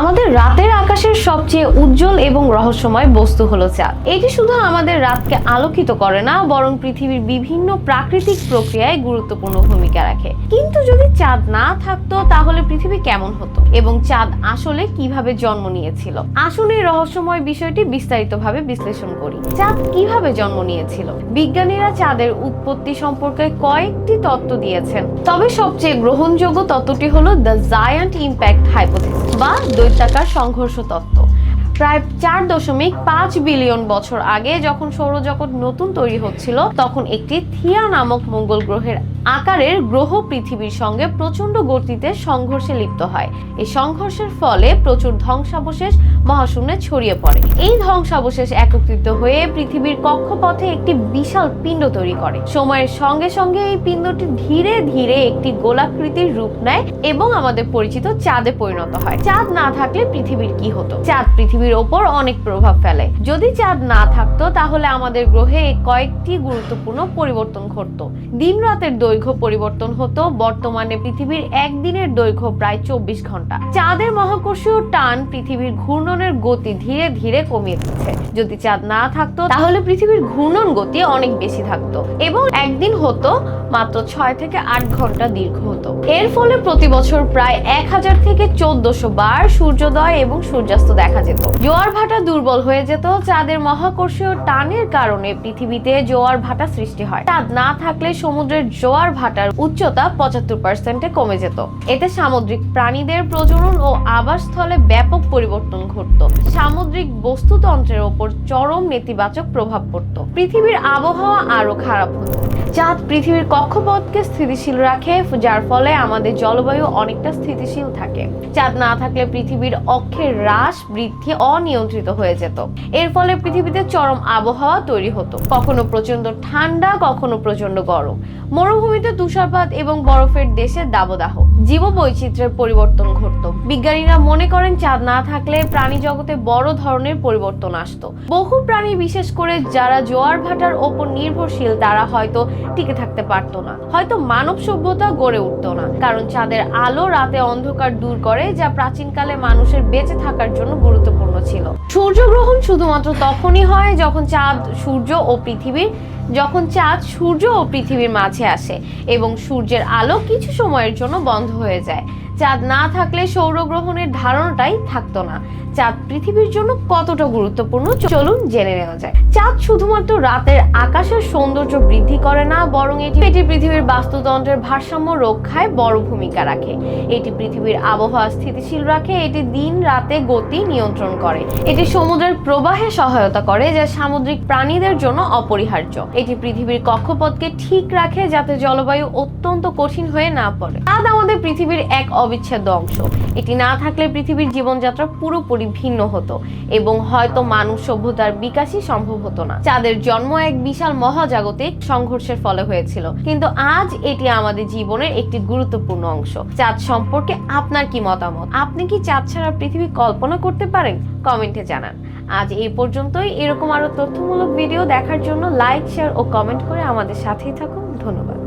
আমাদের রাতের আকাশের সবচেয়ে উজ্জ্বল এবং রহস্যময় বস্তু হলো চাঁদ। এটি শুধু আমাদের রাতকে আলোকিত করে না, বরং পৃথিবীর বিভিন্ন প্রাকৃতিক প্রক্রিয়ায় গুরুত্বপূর্ণ ভূমিকা রাখে। কিন্তু যদি চাঁদ না থাকতো, তাহলে পৃথিবী কেমন হতো? এবং চাঁদ আসলে কীভাবে জন্ম নিয়েছিল? আসুন এই রহস্যময় বিষয়টি বিস্তারিতভাবে বিশ্লেষণ করি। চাঁদ কীভাবে জন্ম নিয়েছিল? বিজ্ঞানীরা চাঁদের উৎপত্তি সম্পর্কে কয়েকটি তত্ত্ব দিয়েছেন। তবে সবচেয়ে গ্রহণযোগ্য তত্ত্বটি হলো দ্য জায়ান্ট ইম্প্যাক্ট হাইপোথিসিস বা দৈত্যাকার সংঘর্ষ তত্ত্ব। প্রায় চার দশমিক পাঁচ বিলিয়ন বছর আগে যখন সৌরজগৎ নতুন তৈরি হচ্ছিল, তখন একটি থিয়া নামক মঙ্গল গ্রহের আকারের গ্রহ পৃথিবীর সঙ্গে প্রচণ্ড গতিতে সংঘর্ষে লিপ্ত হয়। এই সংঘর্ষের ফলে প্রচুর ধ্বংসাবশেষ মহাশূন্যে ছড়িয়ে পড়ে। এই ধ্বংসাবশেষ একত্রিত হয়ে পৃথিবীর কক্ষপথে একটি বিশাল পিণ্ড তৈরি করে। সময়ের সঙ্গে সঙ্গে এই পিণ্ডটি ধীরে ধীরে একটি গোলাকৃতির রূপ নেয় এবং আমাদের পরিচিত চাঁদে পরিণত হয়। চাঁদ না থাকলে পৃথিবীর কি হতো? চাঁদ পৃথিবীর ওপর অনেক প্রভাব ফেলে। যদি চাঁদ না থাকতো, তাহলে আমাদের গ্রহে কয়েকটি গুরুত্বপূর্ণ পরিবর্তন ঘটতো। দিন রাতের দৈর্ঘ্য পরিবর্তন হতো। বর্তমানে পৃথিবীর একদিনের দৈর্ঘ্য প্রায় চব্বিশ ঘণ্টা। চাঁদের মহাকর্ষীয় টান পৃথিবীর ঘূর্ণনের গতি ধীরে ধীরে কমিয়ে দিচ্ছে। যদি চাঁদ না থাকতো, তাহলে পৃথিবীর ঘূর্ণন গতি অনেক বেশি থাকতো এবং একদিন হতো, মাত্র ছয় থেকে আট ঘণ্টা দীর্ঘ হতো। এর ফলে প্রতি বছর প্রায় এক হাজার থেকে চোদ্দশো বার সূর্যোদয় এবং সূর্যাস্ত দেখা যেত। জোয়ার ভাটা দুর্বল হয়ে যেত। চাঁদের মহাকর্ষীয় টানের কারণে পৃথিবীতে জোয়ার ভাটা সৃষ্টি হয়। চাঁদ না থাকলে সমুদ্রের জোয়ার ভাটার উচ্চতা পঁচাত্তর পার্সেন্টে কমে যেত। এতে সামুদ্রিক প্রাণীদের প্রজনন ও আবাসস্থলে ব্যাপক পরিবর্তন ঘটত। সামুদ্রিক বস্তুতন্ত্রের ওপর চরম নেতিবাচক প্রভাব পড়ত। পৃথিবীর আবহাওয়া আরও খারাপ হতো। চাঁদ পৃথিবীর কক্ষপথকে স্থিতিশীল রাখে, যার ফলে আমাদের জলবায়ু অনেকটা স্থিতিশীল থাকে। চাঁদ না থাকলে পৃথিবীর অক্ষের হ্রাস বৃদ্ধি অনিয়ন্ত্রিত হয়ে যেত। এর ফলে পৃথিবীতে চরম আবহাওয়া তৈরি হতো। কখনো প্রচণ্ড ঠান্ডা, কখনো প্রচণ্ড গরম। মরুভূমিতে তুষারপাত এবং বরফের দেশে দাবদাহ। জীব বৈচিত্র্যের পরিবর্তন ঘটত। বিজ্ঞানীরা মনে করেন চাঁদ না থাকলে প্রাণী জগতে বড় ধরনের পরিবর্তন আসতো। বহু প্রাণী, বিশেষ করে যারা জোয়ার ভাটার ওপর নির্ভরশীল, তারা হয়তো টিকে থাকতে পারতো না। হয়তো মানব সভ্যতা গড়ে উঠতো না, কারণ চাঁদের আলো রাতে অন্ধকার দূর করে, যা প্রাচীনকালে মানুষের বেঁচে থাকার জন্য গুরুত্বপূর্ণ ছিল। সূর্যগ্রহণ শুধুমাত্র তখনই হয় যখন চাঁদ, সূর্য ও পৃথিবীর, যখন চাঁদ, সূর্য ও পৃথিবীর মাঝে আসে এবং সূর্যের আলো কিছু সময়ের জন্য বন্ধ হয়ে যায় চাঁদ না থাকলে সৌরগ্রহণের ধারণাটাই থাকতো না। চাঁদ পৃথিবীর জন্য কতটা গুরুত্বপূর্ণ চলুন জেনে নেওয়া যায় চাঁদ শুধুমাত্র রাতের আকাশের সৌন্দর্য বৃদ্ধি করে না, বরং এটি এটি পৃথিবীর বাস্তুতন্ত্রের ভারসাম্য রক্ষায় বড় ভূমিকা রাখে। এটি পৃথিবীর আবহাওয়া স্থিতিশীল রাখে, এটি দিন রাতে গতি নিয়ন্ত্রণ করে। এটি সমুদ্রের প্রবাহে সহায়তা করে, যা সামুদ্রিক প্রাণীদের জন্য অপরিহার্য। এটি পৃথিবীর কক্ষপথকে ঠিক রাখে, যাতে জলবায়ু অত্যন্ত কঠিন হয়ে না পড়ে। চাঁদ আমাদের পৃথিবীর এক অবিচ্ছেদ্য অংশ। এটি না থাকলে পৃথিবীর জীবনযাত্রা পুরোপুরি ভিন্ন হতো এবং হয়তো মানুষ সভ্যতার বিকাশই সম্ভব হতো না। চাঁদের জন্ম এক বিশাল মহাজাগতিক সংঘর্ষের ফলে হয়েছিল। কিন্তু আজ এটি আমাদের জীবনের একটি গুরুত্বপূর্ণ অংশ। চাঁদ সম্পর্কে আপনার কি মতামত? আপনি কি চাঁদ ছাড়া পৃথিবী কল্পনা করতে পারেন? কমেন্টে জানান। আজ এই পর্যন্তই। এরকম আরও তথ্যমূলক ভিডিও দেখার জন্য লাইক, শেয়ার ও কমেন্ট করে আমাদের সাথেই থাকুন। ধন্যবাদ।